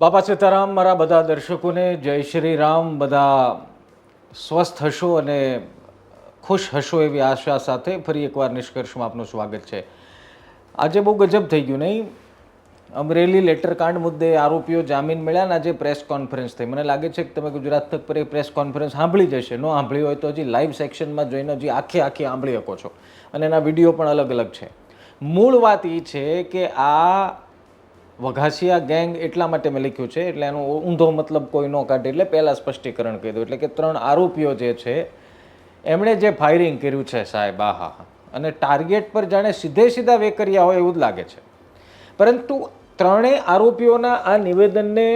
બાપા સીતારામ, મારા બધા દર્શકોને જય શ્રી રામ. બધા સ્વસ્થ હશો અને ખુશ હશો એવી આશા સાથે ફરી એકવાર નિષ્કર્ષમાં આપનું સ્વાગત છે. આજે બહુ ગજબ થઈ ગયું, નહીં? અમરેલી લેટરકાંડ મુદ્દે આરોપીઓ જામીન મળ્યા આજે પ્રેસ કોન્ફરન્સ થઈ. મને લાગે છે કે તમે ગુજરાત તક પર એ પ્રેસ કોન્ફરન્સ સાંભળી જશે. ન સાંભળી હોય તો હજી લાઈવ સેક્શનમાં જોઈને હજી આખી આખી સાંભળી શકો છો. અને એના વીડિયો પણ અલગ અલગ છે. મૂળ વાત એ છે કે આ વઘાસિયા ગેંગ એટલા માટે મેં લખ્યું છે, એટલે એનો ઊંધો મતલબ કોઈ ન કાઢે, એટલે પહેલાં સ્પષ્ટીકરણ કહી દઉં. એટલે કે ત્રણ આરોપીઓ જે છે, એમણે જે ફાયરિંગ કર્યું છે સાહેબ આ હા અને ટાર્ગેટ પર જાણે સીધે સીધા વેકરિયા હોય એવું જ લાગે છે. પરંતુ ત્રણેય આરોપીઓના આ નિવેદનને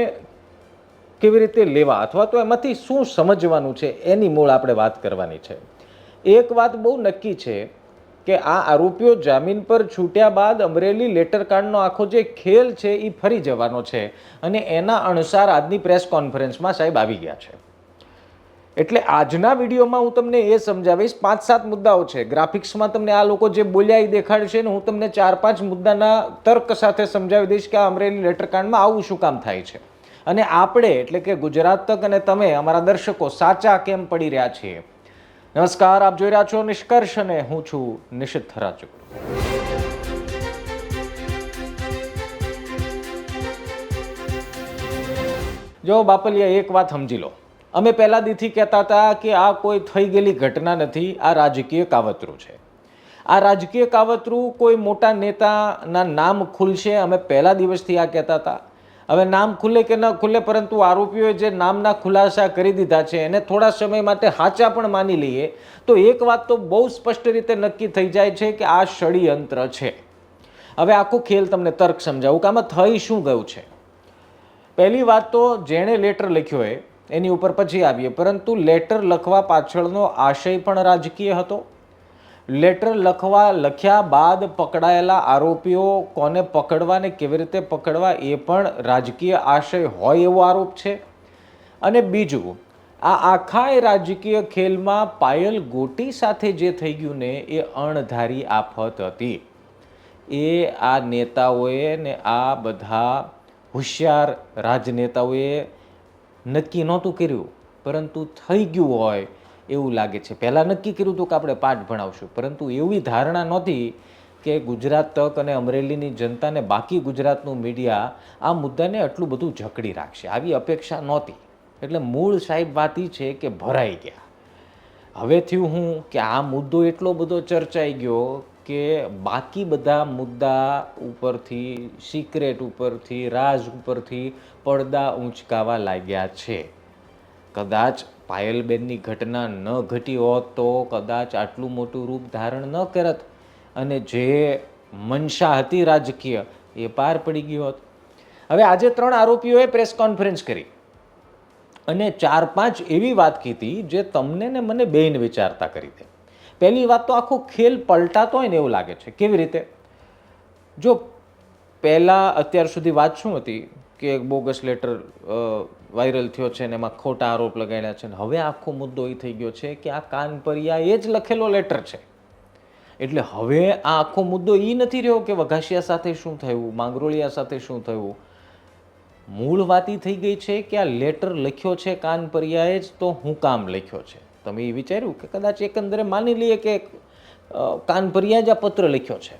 કેવી રીતે લેવા અથવા તો એમાંથી શું સમજવાનું છે, એની મૂળ આપણે વાત કરવાની છે. એક વાત બહુ નક્કી છે કે આ આરોપીઓ જામીન પર છૂટ્યા બાદ અમરેલી લેટરકાંડનો આખો જે ખેલ છે એ ફરી જવાનો છે. અને એના અનુસાર આજની પ્રેસ કોન્ફરન્સમાં સાહેબ આવી ગયા છે. એટલે આજના વિડીયોમાં હું તમને એ સમજાવીશ, પાંચ સાત મુદ્દાઓ છે. ગ્રાફિક્સમાં તમને આ લોકો જે બોલ્યા એ દેખાડશે ને હું તમને ચાર પાંચ મુદ્દાના તર્ક સાથે સમજાવી દઈશ કે આ અમરેલી લેટરકાંડમાં આવું શું કામ થાય છે. અને આપણે, એટલે કે ગુજરાત તક અને તમે, અમારા દર્શકો સાચા કેમ પડી રહ્યા છીએ? નમસ્કાર, આપ જોઈ રહ્યા છો નિષ્કર્ષ અને હું છું નિશિત રાજુ જો બાપલિયા, એક વાત સમજી લો. અમે પહેલા દીથી કહેતા હતા કે આ કોઈ થઈ ગયેલી ઘટના નથી, આ રાજકીય કાવતરું છે. આ રાજકીય કાવતરું કોઈ મોટા નેતાના નામ ખુલશે, અમે પહેલા દિવસથી આ કહેતા હતા. હવે નામ ખુલે કે ન ખુલે, પરંતુ આરોપીઓએ જે નામના ખુલાસા કરી દીધા છે, એને થોડા સમય માટે હાચા પણ માની લઈએ, તો એક વાત તો બહુ સ્પષ્ટ રીતે નક્કી થઈ જાય છે કે આ ષડયંત્ર છે. હવે આખું ખેલ તમને તર્ક સમજાવું કે આમાં થઈ શું ગયું છે. પહેલી વાત તો જેણે લેટર લખ્યો હોય, એની ઉપર પછી આવીએ, પરંતુ લેટર લખવા પાછળનો આશય પણ રાજકીય હતો. લેટર લખવા લખ્યા બાદ પકડાયેલા આરોપીઓ કોને પકડવા ને કેવી રીતે પકડવા એ પણ રાજકીય આશય હોય એવો આરોપ છે. અને બીજું, આ આખા રાજકીય ખેલમાં પાયલ ગોટી સાથે જે થઈ ગયું ને એ અણધારી આફત હતી. એ આ નેતાઓએ ને આ બધા હોશિયાર રાજનેતાઓએ નક્કી નહોતું કર્યું, પરંતુ થઈ ગયું હોય એવું લાગે છે. પહેલાં નક્કી કર્યું હતું કે આપણે પાઠ ભણાવશું, પરંતુ એવી ધારણા નહોતી કે ગુજરાત તક અને અમરેલીની જનતાને બાકી ગુજરાતનું મીડિયા આ મુદ્દાને આટલું બધું જકડી રાખશે. આવી અપેક્ષા નહોતી. એટલે મૂળ સાહેબ વાત એ છે કે ભરાઈ ગયા. હવે થયું હું કે આ મુદ્દો એટલો બધો ચર્ચાઈ ગયો કે બાકી બધા મુદ્દા ઉપરથી સિક્રેટ ઉપરથી, રાજ ઉપરથી પડદા ઊંચકાવા લાગ્યા છે. કદાચ પાયલબેનની ઘટના ન ઘટી હોત તો કદાચ આટલું મોટું રૂપ ધારણ ન કરત અને જે મનસા હતી રાજકીય એ પાર પડી ગઈ હોત. હવે આજે ત્રણ આરોપીઓએ પ્રેસ કોન્ફરન્સ કરી અને ચાર પાંચ એવી વાત કીધી જે તમને ને મને બેન વિચારતા કરી દે પહેલી વાત તો આખો ખેલ પલટાતો હોય ને એવું લાગે છે. કેવી રીતે? જો પહેલાં અત્યાર સુધી વાત શું હતી? કે એક બોગસ લેટર વાયરલ થયો છે ને એમાં ખોટા આરોપ લગાડ્યા છે ને હવે આખો મુદ્દો એ થઈ ગયો છે કે આ કાનપરિયા એ જ લખેલો લેટર છે. એટલે હવે આ આખો મુદ્દો એ નથી રહ્યો કે વઘાસિયા સાથે શું થયું માંગરોળિયા સાથે શું થયું. મૂળ વાત એ થઈ ગઈ છે કે આ લેટર લખ્યો છે કાનપરિયાએ જ તો હું કામ લખ્યો છે. તમે એ વિચાર્યું કે કદાચ એકંદરે માની લઈએ કે અ, કાનપરિયાએ જ આ પત્ર લખ્યો છે.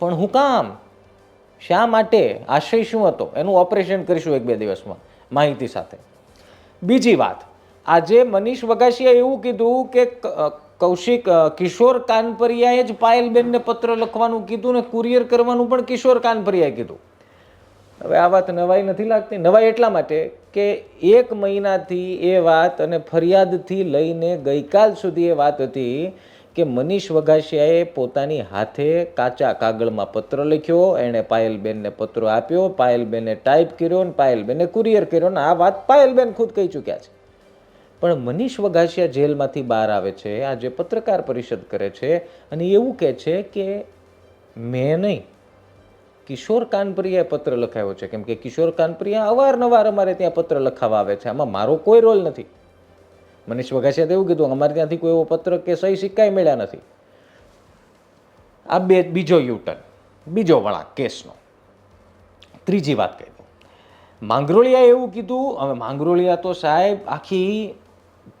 પણ હું કામ? શા માટે આશય શું હતો? એનું ઓપરેશન કરીશું એક બે દિવસમાં, માહિતી સાથે. બીજી વાત, આજે મનીષ વગાસિયાએ એવું કીધું કે કૌશિક કિશોર કાનપરિયાએ જ પાયલબેનને પત્ર લખવાનું કીધું ને કુરિયર કરવાનું પણ કિશોર કાનપરિયાએ કીધું. હવે આ વાત નવાઈ નથી લાગતી. નવાઈ એટલા માટે કે એક મહિનાથી એ વાત અને ફરિયાદથી લઈને ગઈકાલ સુધી એ વાત હતી કે મનીષ વઘાસિયાએ પોતાની હાથે કાચા કાગળમાં પત્ર લખ્યો, એણે પાયલબેનને પત્ર આપ્યો પાયલબેને ટાઈપ કર્યો ને પાયલબેને કુરિયર કર્યો ને આ વાત પાયલબેન ખુદ કહી ચૂક્યા છે. પણ મનીષ વઘાસિયા જેલમાંથી બહાર આવે છે આજે પત્રકાર પરિષદ કરે છે, અને એવું કહે છે કે મેં નહીં, કિશોર કાનપ્રિયાએ પત્ર લખાયો છે. કેમ કે કિશોર કાનપ્રિયા અવારનવાર અમારે ત્યાં પત્ર લખાવા આવે છે. આમાં મારો કોઈ રોલ નથી. મનીષ વઘાસિયા તેવું કીધું અમારે ત્યાંથી કોઈ એવો પત્ર કે સહી સિક્કાય મળ્યા નથી. આ બે, બીજો યુટર્ન, બીજો વળાંક કેસનો. ત્રીજી વાત કહી દઉં. માંગરોળિયાએ એવું કીધું, હવે માંગરોળિયા તો સાહેબ આખી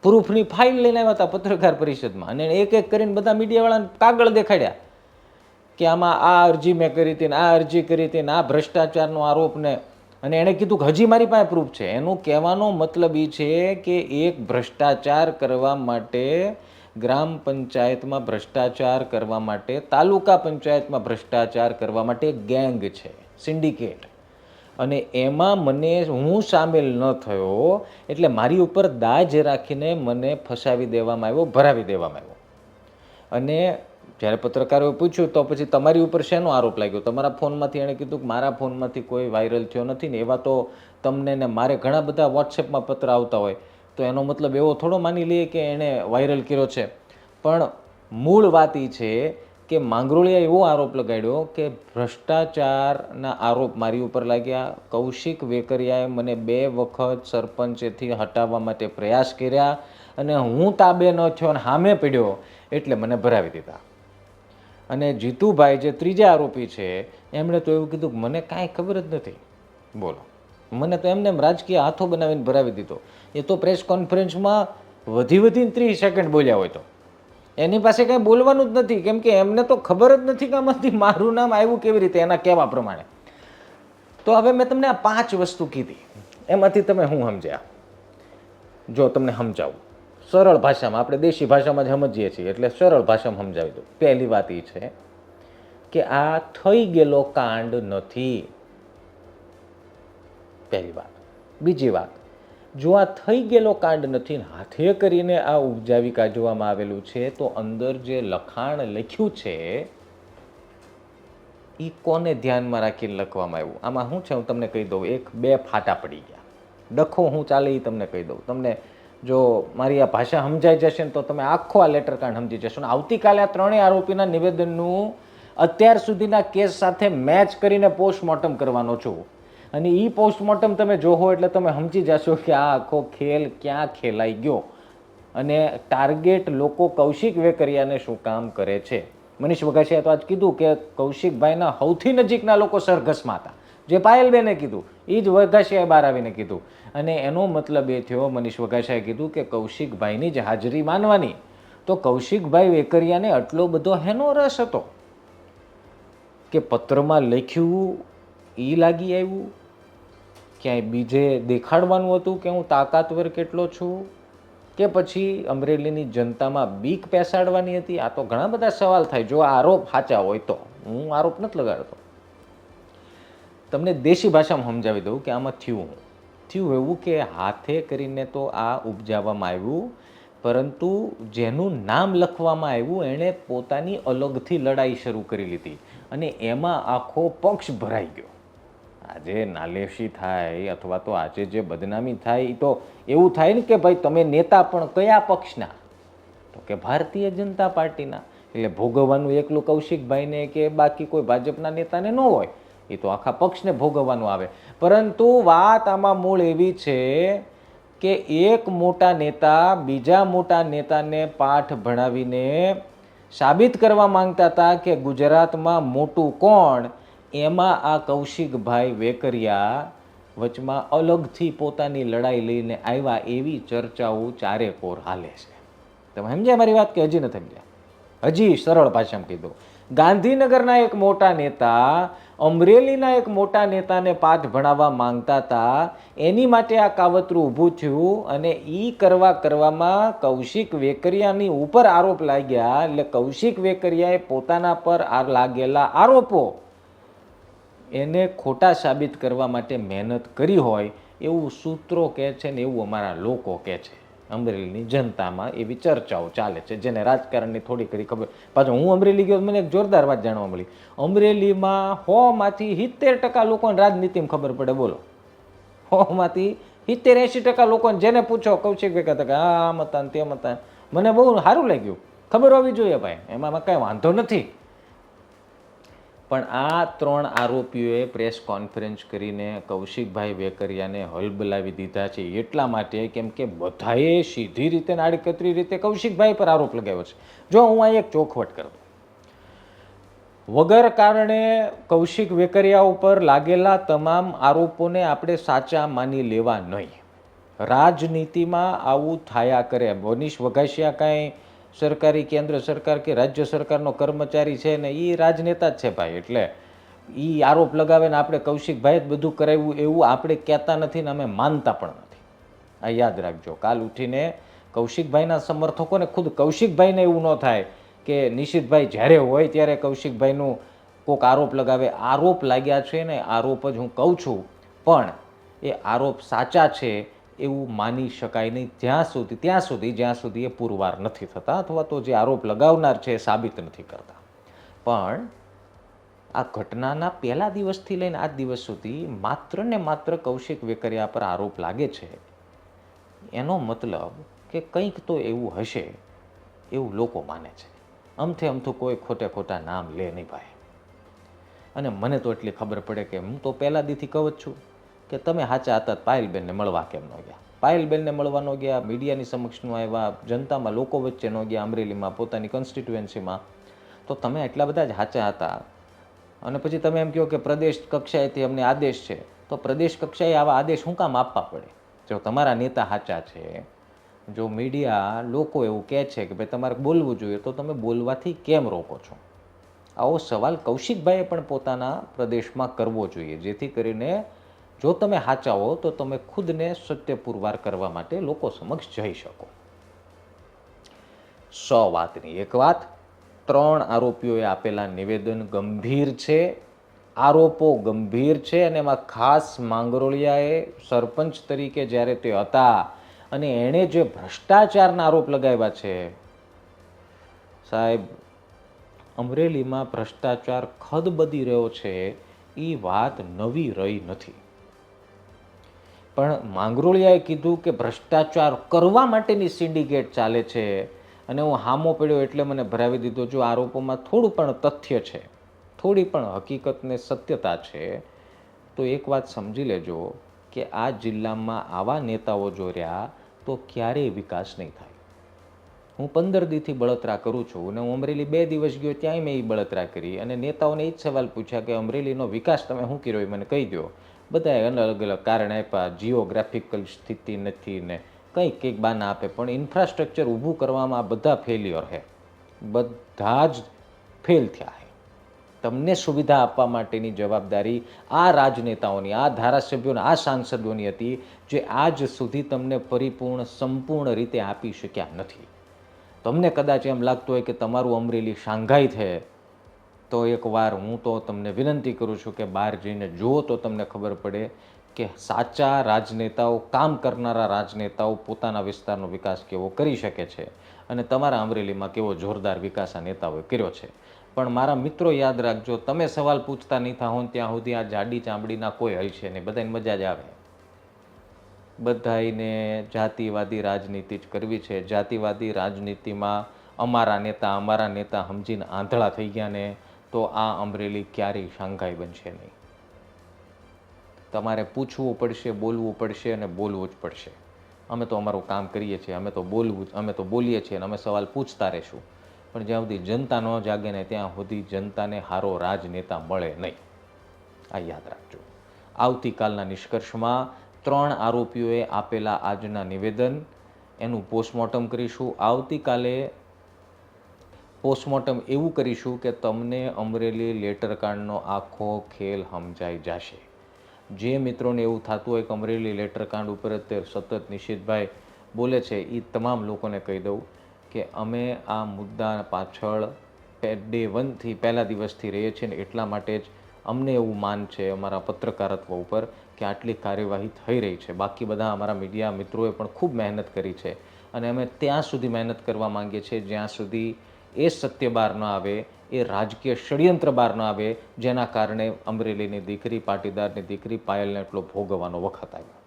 પ્રૂફની ફાઇલ લઈને આવ્યા હતા પત્રકાર પરિષદમાં અને એક એક કરીને બધા મીડિયાવાળાને કાગળ દેખાડ્યા કે આમાં આ અરજી મેં કરી હતી ને આ અરજી કરી હતી ને આ ભ્રષ્ટાચારનો આરોપ ને અને એણે કીધું કે હજી મારી પાસે પ્રૂફ છે. એનું કહેવાનો મતલબ એ છે કે એક ભ્રષ્ટાચાર કરવા માટે ગ્રામ પંચાયતમાં ભ્રષ્ટાચાર કરવા માટે, તાલુકા પંચાયતમાં ભ્રષ્ટાચાર કરવા માટે ગેંગ છે સિન્ડિકેટ અને એમાં મને હું સામેલ ન થયો એટલે મારી ઉપર દાજ રાખીને મને ફસાવી દેવામાં આવ્યો, ભરાવી દેવામાં આવ્યો. અને જ્યારે પત્રકારોએ પૂછ્યું, તો પછી તમારી ઉપર શેનો આરોપ લાગ્યો? તમારા ફોનમાંથી એણે કીધું કે મારા ફોનમાંથી કોઈ વાયરલ થયો નથી ને એવા તો તમને ને મારે ઘણા બધા વોટ્સએપમાં પત્ર આવતા હોય. તો એનો મતલબ એવો થોડો માની લઈએ કે એણે વાયરલ કર્યો છે. પણ મૂળ વાત એ છે કે માંગરોળિયા એવો આરોપ લગાડ્યો કે ભ્રષ્ટાચારના આરોપ મારી ઉપર લાગ્યા. કૌશિક વેકરિયાએ મને બે વખત સરપંચેથી હટાવવા માટે પ્રયાસ કર્યા અને હું તાબે ન થયો અને સામે પડ્યો એટલે મને ભરાવી દીધા. અને જીતુભાઈ જે ત્રીજા આરોપી છે, એમણે તો એવું કીધું મને કાંઈ ખબર જ નથી. બોલો. મને તો એમને એમ રાજકીય હાથો બનાવીને ભરાવી દીધો. એ તો પ્રેસ કોન્ફરન્સમાં વધી વધીને ત્રીસ સેકન્ડ બોલ્યા હોય તો. એની પાસે કાંઈ બોલવાનું જ નથી, કેમ કે એમને તો ખબર જ નથી કે આમાંથી મારું નામ આવ્યું કેવી રીતે, એના કહેવા પ્રમાણે. તો હવે મેં તમને આ પાંચ વસ્તુ કીધી. એમાંથી તમે હું સમજ્યા? જો તમને સમજાવું. સરળ ભાષામાં, આપણે દેશી ભાષામાં જ સમજીએ છીએ, એટલે સરળ ભાષામાં સમજાવી દઉં. પહેલી વાત એ છે કે આ થઈ ગયેલો કાંડ નથી. પહેલી વાત. બીજી વાત, જો આ થઈ ગયેલો કાંડ નથી હાથે કરીને આ ઉપજાવી કાઢવામાં આવેલું છે, તો અંદર જે લખાણ લખ્યું છે એ કોને ધ્યાનમાં રાખીને લખવામાં આવ્યું? આમાં શું છે, હું તમને કહી દઉં, એક બે ફાટા પડી ગયા. ડખો હું ચાલે એ તમને કહી દઉં. તમને જો મારી આ ભાષા સમજાઈ જશે ને તો તમે આખો આ લેટર કાર્ડ સમજી જશો. ને આવતીકાલે આ ત્રણેય આરોપીના નિવેદનનું અત્યાર સુધીના કેસ સાથે મેચ કરીને પોસ્ટમોર્ટમ કરવાનો છું. અને એ પોસ્ટમોર્ટમ તમે જોહો એટલે તમે સમજી જશો કે આ આખો ખેલ ક્યાં ખેલાઈ ગયો. અને ટાર્ગેટ લોકો કૌશિક વેકરિયાને શું કામ કરે છે? મનીષ વઘાસિયાએ તો આજ કીધું કે કૌશિકભાઈના સૌથી નજીકના લોકો સરઘસમાં હતા. જે પાયલબેને કીધું એ જ વઘાસિયાએ બહાર આવીને કીધું. અને એનો મતલબ એ થયો, મનીષ વઘાસિયાએ કીધું કે કૌશિકભાઈની જ હાજરી માનવાની. તો કૌશિકભાઈ વેકરિયાને આટલો બધો હેનો રસ હતો કે પત્રમાં લખ્યું એ લાગી આવ્યું. ક્યાંય બીજે દેખાડવાનું હતું કે હું તાકાતવર કેટલો છું? કે પછી અમરેલીની જનતામાં બીક પેસાડવાની હતી? આ તો ઘણા બધા સવાલ થાય. જો આરોપ સાચા હોય તો. હું આરોપ નથી લગાડતો. તમને દેશી ભાષામાં સમજાવી દઉં કે આમાં થયું થયું એવું કે હાથે કરીને તો આ ઉપજાવવામાં આવ્યું, પરંતુ જેનું નામ લખવામાં આવ્યું એણે પોતાની અલગથી લડાઈ શરૂ કરી લીધી અને એમાં આખો પક્ષ ભરાઈ ગયો. આજે નાલેશી થાય અથવા તો આજે જે બદનામી થાય એ તો એવું થાય ને કે ભાઈ તમે નેતા પણ કયા પક્ષના? તો કે ભારતીય જનતા પાર્ટીના. એટલે ભોગવવાનું એકલું કૌશિકભાઈને કે બાકી કોઈ ભાજપના નેતાને ન હોય. એ તો આખા પક્ષને ભોગવવાનું આવે. પરંતુ વાત આમાં મૂળ એવી છે કે એક મોટા નેતા બીજા મોટા નેતાને પાઠ ભણાવીને સાબિત કરવા માંગતા હતા કે ગુજરાતમાં મોટું કોણ, એમાં આ કૌશિકભાઈ વેકરિયા વચમાં અલગથી પોતાની લડાઈ લઈને આવ્યા એવી ચર્ચાઓ ચારે કોર હાલે છે. તમે સમજ્યા મારી વાત કે હજી નથી સમજ્યા? હજી સરળ ભાષામાં કીધું. ગાંધીનગરના એક મોટા નેતા અમરેલીના એક મોટા નેતાને પાઠ ભણાવવા માંગતા હતા. એની માટે આ કાવતરું ઊભું થયું અને એ કરવા કરવામાં કૌશિક વેકરિયાની ઉપર આરોપ લાગ્યા. એટલે કૌશિક વેકરિયાએ પોતાના પર આ લાગેલા આરોપો એને ખોટા સાબિત કરવા માટે મહેનત કરી હોય એવું સૂત્રો કહે છે ને એવું અમારા લોકો કહે છે. અમરેલીની જનતામાં એવી ચર્ચાઓ ચાલે છે, જેને રાજકારણની થોડી ઘણી ખબર. પાછું હું અમરેલી ગયો મને એક જોરદાર વાત જાણવા મળી. અમરેલીમાં હોમાંથી સિત્તેર ટકા લોકોને રાજનીતિમાં ખબર પડે, બોલો. હોમાંથી સિત્તેર એંશી ટકા લોકોને જેને પૂછો કૌશિક ભાઈ કહેતા કે આ મતાન, તે ને તેમ હતા મને બહુ સારું લાગ્યું. ખબર હોવી જોઈએ ભાઈ એમાં કાંઈ વાંધો નથી. પણ આ ત્રણ આરોપીઓએ પ્રેસ કોન્ફરન્સ કરીને કૌશિકભાઈ વેકરિયાને હલબલાવી દીધા છે. એટલા માટે કેમ કે બધાએ સીધી રીતે નાડકતરી રીતે કૌશિકભાઈ પર આરોપ લગાવ્યો છે. જો હું આ એક ચોખવટ કરું. વગર કારણે કૌશિક વેકરિયા ઉપર લાગેલા તમામ આરોપોને આપણે સાચા માની લેવા નહીં. રાજનીતિમાં આવું થાયા કરે. મનીષ વઘાસિયા કાંઈ સરકારી કેન્દ્ર સરકાર કે રાજ્ય સરકારનો કર્મચારી છે ને એ રાજનેતા જ છે ભાઈ, એટલે એ આરોપ લગાવે ને આપણે કૌશિકભાઈ જ બધું કરાવ્યું એવું આપણે કહેતા નથી ને અમે માનતા પણ નથી. આ યાદ રાખજો, કાલ ઉઠીને કૌશિકભાઈના સમર્થકોને ખુદ કૌશિકભાઈને એવું ન થાય કે નિશિતભાઈ જ્યારે હોય ત્યારે કૌશિકભાઈનું કોઈક આરોપ લગાવે. આરોપ લાગ્યા છે ને આરોપ જ હું કહું છું, પણ એ આરોપ સાચા છે એવું માની શકાય નહીં. જ્યાં સુધી, ત્યાં સુધી, જ્યાં સુધી એ પુરવાર નથી થતા અથવા તો જે આરોપ લગાવનાર છે એ સાબિત નથી કરતા. પણ આ ઘટનાના પહેલા દિવસથી લઈને આજ દિવસ સુધી માત્ર ને માત્ર કૌશિક વેકરિયા પર આરોપ લાગે છે. એનો મતલબ કે કંઈક તો એવું હશે એવું લોકો માને છે. અમથે અમથું કોઈ ખોટે ખોટા નામ લે નહીં ભાઈ. અને મને તો એટલી ખબર પડે કે હું તો પહેલા દીથી કહું જ છું. કે તમે સાચા હતા, પાયલબેનને મળવા કેમ ન ગયા? પાયલબેનને મળવા ન ગયા, મીડિયાની સમક્ષ ન આવ્યા, જનતામાં લોકો વચ્ચે ન ગયા, અમરેલીમાં, પોતાની કોન્સ્ટિટ્યુએન્સીમાં તો તમે એટલા બધા જ સાચા હતા. અને પછી તમે એમ કહો કે પ્રદેશ કક્ષાએથી અમને આદેશ છે. તો પ્રદેશ કક્ષાએ આવા આદેશ શું કામ આપવા પડે? જો તમારા નેતા સાચા છે, જો મીડિયા લોકો એવું કહે છે કે ભાઈ તમારે બોલવું જોઈએ, તો તમે બોલવાથી કેમ રોકો છો? આવો સવાલ કૌશિકભાઈએ પણ પોતાના પ્રદેશમાં કરવો જોઈએ, જેથી કરીને જો તમે સાચા હો તો તમે ખુદને સત્ય પુરવાર કરવા માટે લોકો સમક્ષ જઈ શકો. સો વાતની એક વાત, ત્રણ આરોપીઓએ આપેલા નિવેદન ગંભીર છે, આરોપો ગંભીર છે, અને એમાં ખાસ માંગરોળિયાએ સરપંચ તરીકે જ્યારે તે હતા, અને એણે જે ભ્રષ્ટાચારના આરોપ લગાવ્યા છે, સાહેબ, અમરેલીમાં ભ્રષ્ટાચાર ખદબદી રહ્યો છે એ વાત નવી રહી નથી. પણ માંગરોળિયાએ કીધું કે ભ્રષ્ટાચાર કરવા માટેની સિન્ડિકેટ ચાલે છે અને હું હામો પડ્યો એટલે મને ભરાવી દીધો. જો આરોપોમાં થોડું પણ તથ્ય છે, થોડી પણ હકીકતને સત્યતા છે, તો એક વાત સમજી લેજો કે આ જિલ્લામાં આવા નેતાઓ જો રહ્યા તો ક્યારેય વિકાસ નહીં થાય. હું પંદર દીથી બળતરા કરું છું અને હું અમરેલી બે દિવસ ગયો ત્યાંય મેં એ બળતરા કરી અને નેતાઓને એ જ સવાલ પૂછ્યા કે અમરેલીનો વિકાસ તમે શું કર્યો એ મને કહી દો બધાએ અલગ અલગ કારણ આપ્યા. જીઓગ્રાફિકલ સ્થિતિ નથી ને કંઈક કંઈક બાના આપે. પણ ઇન્ફ્રાસ્ટ્રક્ચર ઊભું કરવામાં આ બધા ફેલ્યોર છે બધા જ ફેલ થયા છે તમને સુવિધા આપવા માટેની જવાબદારી આ રાજનેતાઓની, આ ધારાસભ્યોની, આ સાંસદોની હતી જે આજ સુધી તમને પરિપૂર્ણ, સંપૂર્ણ રીતે આપી શક્યા નથી. તમને કદાચ એમ લાગતું હોય કે તમારું અમરેલી શાંઘાઈ છે. તો એકવાર હું તો તમને વિનંતી કરું છું કે બહાર જઈને જુઓ તો તમને ખબર પડે કે સાચા રાજનેતાઓ, કામ કરનારા રાજનેતાઓ પોતાના વિસ્તારનો વિકાસ કેવો કરી શકે છે અને તમારા અમરેલીમાં કેવો જોરદાર વિકાસ આ નેતાઓએ કર્યો છે. પણ મારા મિત્રો યાદ રાખજો, તમે સવાલ પૂછતા નહીં થાઓ ત્યાં સુધી આ જાડી ચામડીના કોઈ હલશે નહીં. બધાને મજા જ આવે. બધાને જાતિવાદી રાજનીતિ જ કરવી છે. જાતિવાદી રાજનીતિમાં અમારા નેતા અમારા નેતા સમજીને આંધળા થઈ ગયા ને તો આ અમરેલી ક્યારેય શાંઘાઈ બનશે નહીં. તમારે પૂછવું પડશે, બોલવું પડશે અને બોલવું જ પડશે. અમે તો અમારું કામ કરીએ છીએ, અમે તો બોલવું અમે તો બોલીએ છીએ અને અમે સવાલ પૂછતા રહીશું. પણ જ્યાં સુધી જનતા ન જાગે ને ત્યાં સુધી જનતાને હારો રાજનેતા મળે નહીં. આ યાદ રાખજો. આવતીકાલના નિષ્કર્ષમાં ત્રણ આરોપીઓએ આપેલા આજના નિવેદન. એનું પોસ્ટમોર્ટમ કરીશું. આવતીકાલે પોસ્ટમોર્ટમ એવું કરીશું કે તમને અમરેલી લેટરકાંડનો આખો ખેલ સમજાઈ જશે. જે મિત્રોને એવું થતું હોય કે અમરેલી લેટરકાંડ ઉપર અત્યારે સતત નિશિતભાઈ બોલે છે એ તમામ લોકોને કહી દઉં કે અમે આ મુદ્દા પાછળ ડે વનથી પહેલા દિવસથી રહીએ છીએ ને એટલા માટે જ અમને એવું માન છે અમારા પત્રકારત્વ ઉપર કે આટલી કાર્યવાહી થઈ રહી છે. બાકી બધા અમારા મીડિયા મિત્રોએ પણ ખૂબ મહેનત કરી છે અને અમે ત્યાં સુધી મહેનત કરવા માંગીએ છીએ જ્યાં સુધી એ સત્ય બહાર ન આવે, એ રાજકીય ષડયંત્ર બહાર ન આવે, જેના કારણે અમરેલીની દીકરી, પાટીદારની દીકરી પાયલને એટલો ભોગવવાનો વખત આવ્યો.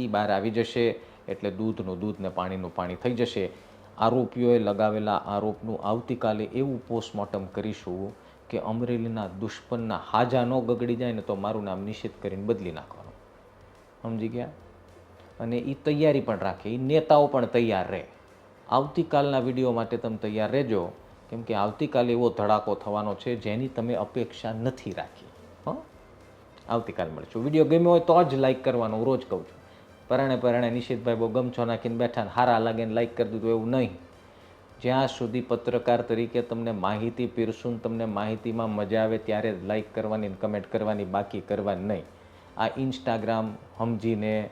એ બહાર આવી જશે એટલે દૂધનું દૂધ ને પાણીનું પાણી થઈ જશે. આરોપીઓએ લગાવેલા આરોપનું આવતીકાલે એવું પોસ્ટમોર્ટમ કરીશું કે અમરેલીના દુશ્મનના હાજા ન ગગડી જાય ને તો મારું નામ નિશ્ચિત કરીને બદલી નાખવાનું. સમજી ગયા? અને એ તૈયારી પણ રાખે એ નેતાઓ પણ તૈયાર રહે. આવતીકાલના વીડિયો માટે તમે તૈયાર રહેજો. કેમ કે આવતીકાલે એવો ધડાકો થવાનો છે, જેની તમે અપેક્ષા નથી રાખી. હં? આવતીકાલે મળશું. વીડિયો ગમ્યો હોય તો જ લાઈક કરવાનો રોજ કહું છું. પરાણે પરાણે નિશિતભાઈ બહુ ગમછો નાખીને બેઠા ને હારા લાગે ને લાઈક કરી દીધું એવું નહીં. જ્યાં સુધી પત્રકાર તરીકે તમને માહિતી પીરસું તમને માહિતીમાં મજા આવે ત્યારે લાઇક કરવાની કમેન્ટ કરવાની બાકી કરવાની નહીં. આ ઇન્સ્ટાગ્રામ સમજીને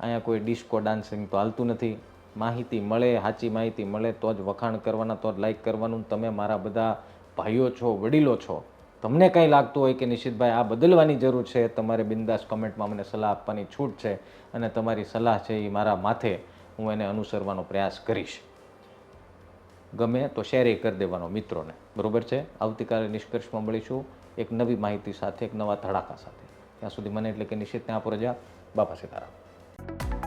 અહીંયા કોઈ ડિસ્કો ડાન્સિંગ તો હાલતું નથી. માહિતી મળે, સાચી માહિતી મળે, તો જ વખાણ કરવાના, તો જ લાઈક કરવાનું. તમે મારા બધા ભાઈઓ છો, વડીલો છો, તમને કંઈ લાગતું હોય કે નિશિતભાઈ આ બદલવાની જરૂર છે? તમારે બિંદાસ કમેન્ટમાં મને સલાહ આપવાની છૂટ છે અને તમારી સલાહ છે એ મારા માથે હું એને અનુસરવાનો પ્રયાસ કરીશ. ગમે તો શેર એ કરી દેવાનો મિત્રોને. બરાબર છે? આવતીકાલે નિષ્કર્ષમાં મળીશું એક નવી માહિતી સાથે, એક નવા ધડાકા સાથે. ત્યાં સુધી મને એટલે કે નિશ્ચિતને આપો રજા. બાપા સીતારામ.